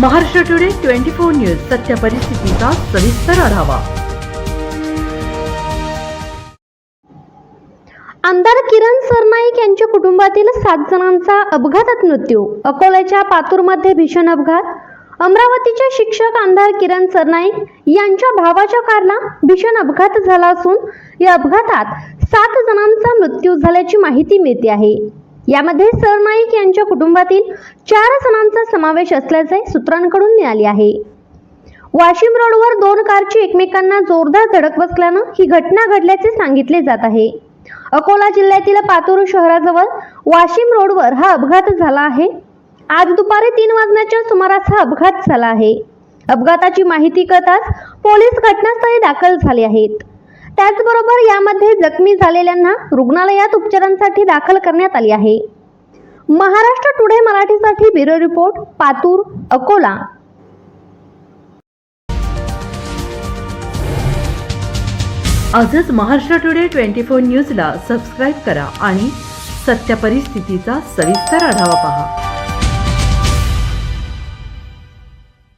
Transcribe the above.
Maharashtra today twenty four news सत्य परिस्थितीचा सविस्तर आढावा. आमदार किरण सरनाईक यांच्या कुटुंबातील सात जणांचा अपघातात मृत्यू. अकोल्याच्या पातूरमध्ये भीषण अपघात. अमरावतीचे शिक्षक आमदार किरण सरनाईक यांच्या भावाच्या कारला भीषण अपघात झाला असून या अपघातात सात जणांचा मृत्यू झाल्याची माहिती मिळते आहे. यामध्ये सरनाईक यांच्या कुटुंबातील चार जणांचा समावेश असल्याचे सूत्रांकडून मिळाले आहे. वाशिम रोडवर दोन कारची एकमेकांना जोरदार धडक बसल्यानं ही घटना घडल्याचे सांगितले जात आहे. अकोला जिल्ह्यातील पातूर शहराजवळ वाशिम रोडवर हा अपघात झाला आहे. आज दुपारी तीन वाजण्याच्या सुमारास हा अपघात झाला आहे. अपघाताची माहिती कळताच पोलीस घटनास्थळी दाखल झाले आहेत. त्याचबरोबर यामध्ये जखमी झालेल्यांना रुग्णालयात उपचारांसाठी दाखल करण्यात आली आहे. महाराष्ट्र टुडे मराठीसाठी ब्युरो रिपोर्ट पातूर अकोला. आजच महाराष्ट्र टुडे ट्वेंटी फोर न्यूजला सबस्क्राईब करा आणि सत्य परिस्थितीचा सविस्तर आढावा पहा.